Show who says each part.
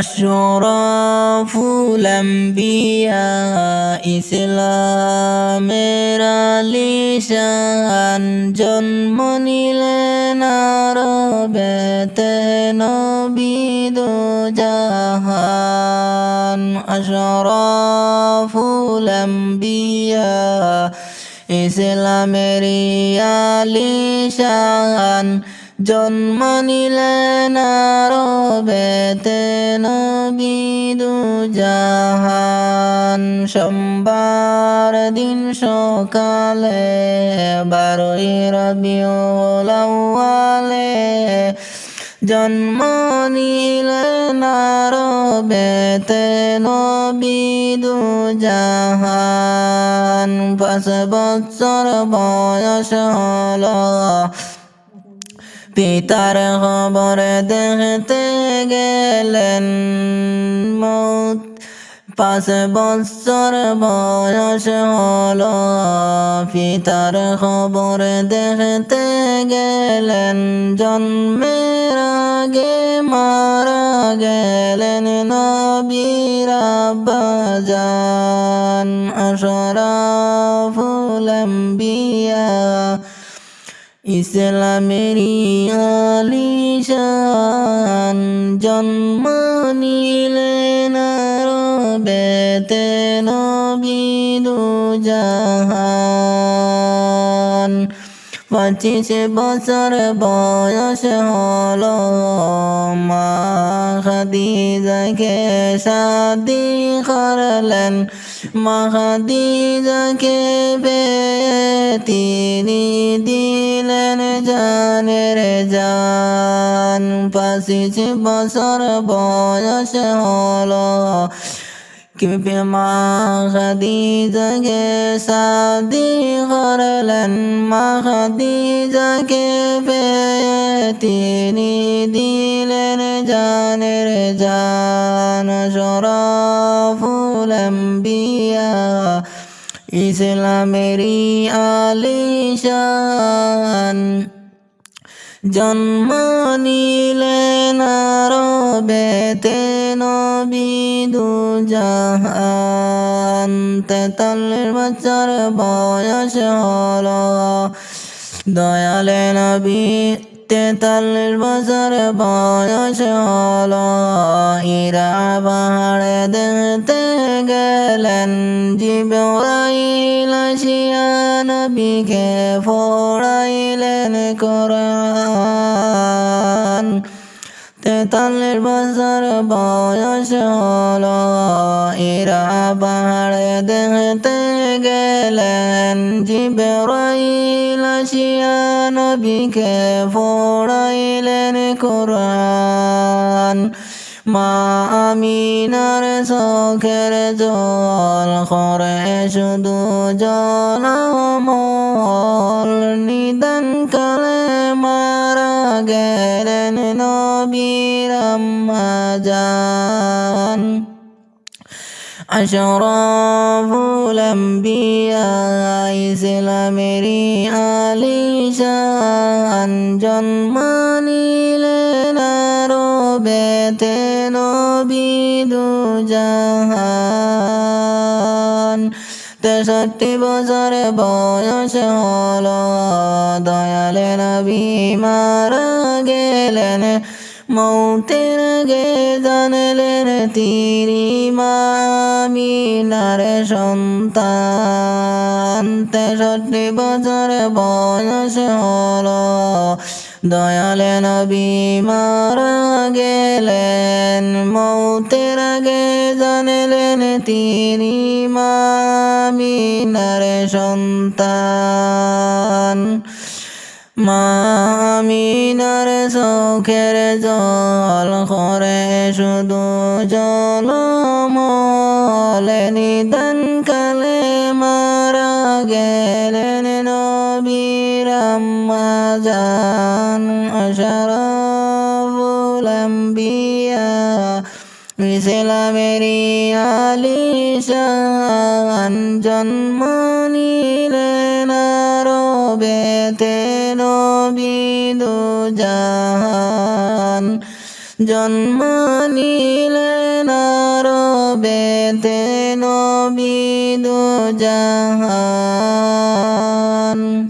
Speaker 1: আশরাফুল আম্বিয়া ইসলামের আলিশান জন্ম নিলেন আরবেতে নবিদ জাহান আশরাফুল আম্বিয়া ইসলামের আলিশান জন্ম নিলেন আরবেতে নবিদু জাহান সোমবার দিন সকালে, বারোই রবিউল আউয়ালে জন্ম নিলেন আরবেতে নবিদু জাহান পাঁচ বছর বয়স হলো। পিতার খবর দেখতে গেলেন মৌত। পাঁচ বছর বয়স হলো, পিতার খবর দেখতে গেলেন। জন্মের আগে মারা গেলেন নবীরা বাজান আশরাফুল আম্বিয়া ইসলামেরি আলিশান জন্ম নিলেন রবেতে নবিদু জাহান পঁচিশ বছর বয়স হল মা খাদিজাকে শাদি করলেন মা পেয়ে তিনি দিলেন জানের জান পঁচিশ বছর বয়স হল। কিপে মা খাদিজাকে শাদি করলেন মা খাদিজাকে পেয়ে তিনি দিলেন জানের জান শরফুল আম্বিয়া ইসলামেরি আলিশান জন্ম নিলেন আরবেতে নবিদু জাহান তেতাল্লিশ বছর বয়স হল। দয়ালে নবী, তেতাল্লিশ বছর বয়স হল। ইরা পাহাড়ে দেখতে গেলেন, জিবরাইল আসিয়া নবীকে ফোড়াইলেন কোরআন। তেতাল্লিশ বছর বয়স হল ইরা পাহাড়ে দেখতে গেলেন। জিবরাইল আসিয়া নবীকে ফোড়াইলেন কোরআন। মা আমিনার চোখের জল করে শুধু জল নিদান কালে মারা গেলেন নবীর জান। আশরাফুল আম্বিয়া ইসলামেরি আলিশান জন্ম নিলেন রবেতে নবিদু জাহান তেষট্টি বছর বয়স হল, দয়ালে নবী মারা গেলেন। মৌতের গে জানলেন তিরি মামিনার সন্তান। তেষট্টি বছর বয়স হল, দয়ালে নবী মারা গেলেন। মৌতের গে জানলেন তিনি মামিনার সন্তান। মামিনার চোখের জল করে শুধু জল মলে নিদান কালে মারা গেলেন নবীর আম্মা জান আশরাফুল ইসলামেরি আলিশান জন্ম নিলেন রবেতে নবিদু জাহান জন্ম নিলেন রবেতে নবী দু জাহান